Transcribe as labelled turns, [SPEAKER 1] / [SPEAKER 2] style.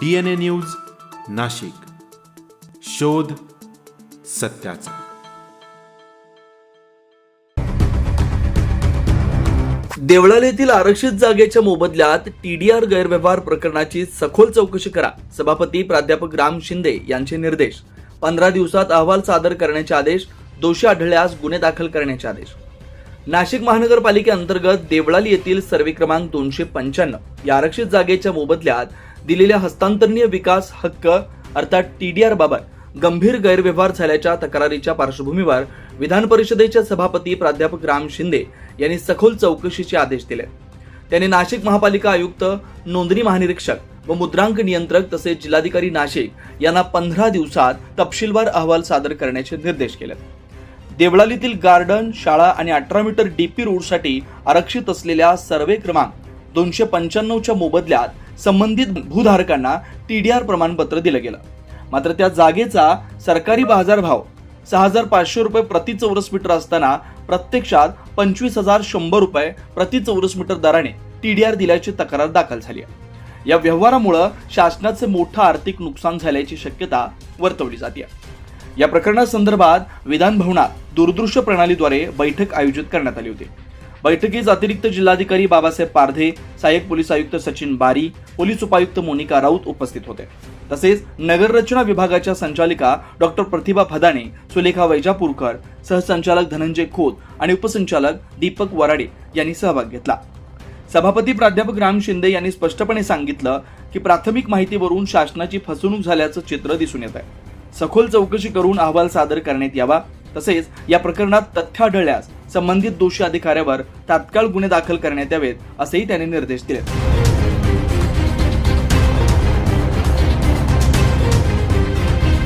[SPEAKER 1] D N A news Nashik. शोध सत्याचा.
[SPEAKER 2] देवळाली येथील आरक्षित जागेच्या मोबदल्यात टीडीआर गैरव्यवहार प्रकरणाची सखोल चौकशी करा सभापती प्राध्यापक राम शिंदे यांचे निर्देश. पंधरा दिवसात अहवाल सादर करण्याचे आदेश दोषी आढळल्यास गुन्हे दाखल करण्याचे आदेश. नाशिक महानगरपालिकेअंतर्गत देवळाली येथील सर्वे क्रमांक दोनशे पंच्याण्णव. या आरक्षित जागेच्या मोबदल्यात दिलेल्या हस्तांतरणीय विकास हक्क अर्थात टी डी बाबत गंभीर गैरव्यवहार झाल्याच्या तक्रारीच्या पार्श्वभूमीवर विधान परिषदेचे सभापती प्राध्यापक राम शिंदे यांनी सखोल चौकशीचे आदेश दिले. त्यांनी नाशिक महापालिका आयुक्त नोंदणी महानिरीक्षक व मुद्रांक नियंत्रक तसेच जिल्हाधिकारी नाशिक यांना पंधरा दिवसात तपशीलवार अहवाल सादर करण्याचे निर्देश केले. देवळालीतील गार्डन शाळा आणि अठरा मीटर डीपी रोडसाठी आरक्षित असलेल्या सर्वे क्रमांक दोनशे पंच्याण्णवच्या मोबदल्यात संबंधित भूधारकांना टीडीआर प्रमाणपत्र दिलं गेलं. मात्र त्या जागेचा सरकारी बाजारभाव सहा हजार पाचशे रुपये प्रति चौरस मीटर असताना प्रत्यक्षात पंचवीस हजार शंभर रुपये प्रति चौरस मीटर दराने टीडीआर दिल्याची तक्रार दाखल झाली आहे. या व्यवहारामुळं शासनाचे मोठं आर्थिक नुकसान झाल्याची शक्यता वर्तवली जाते या प्रकरणासंदर्भात विधानभवनात दूरदृश्य प्रणालीद्वारे बैठक आयोजित करण्यात आली होती. बैठकीस अतिरिक्त जिल्हाधिकारी बाबासाहेब पारधे सहाय्यक पोलीस आयुक्त सचिन बारी पोलीस उपायुक्त मोनिका राऊत उपस्थित होते. तसेच नगररचना विभागाच्या संचालिका डॉक्टर प्रतिभा फदाणे सुलेखा वैजापूरकर सहसंचालक धनंजय खोत आणि उपसंचालक दीपक वराडे यांनी सहभाग घेतला. सभापती प्राध्यापक राम शिंदे यांनी स्पष्टपणे सांगितलं की प्राथमिक माहितीवरून शासनाची फसवणूक झाल्याचं चित्र दिसून येत आहे सखोल चौकशी करून अहवाल सादर करण्यात यावा. तसेच या प्रकरणात तथ्य आढळल्यास संबंधित दोषी अधिकाऱ्यावर तात्काळ गुन्हे दाखल करण्यात यावेत असेही त्यांनी निर्देश दिले.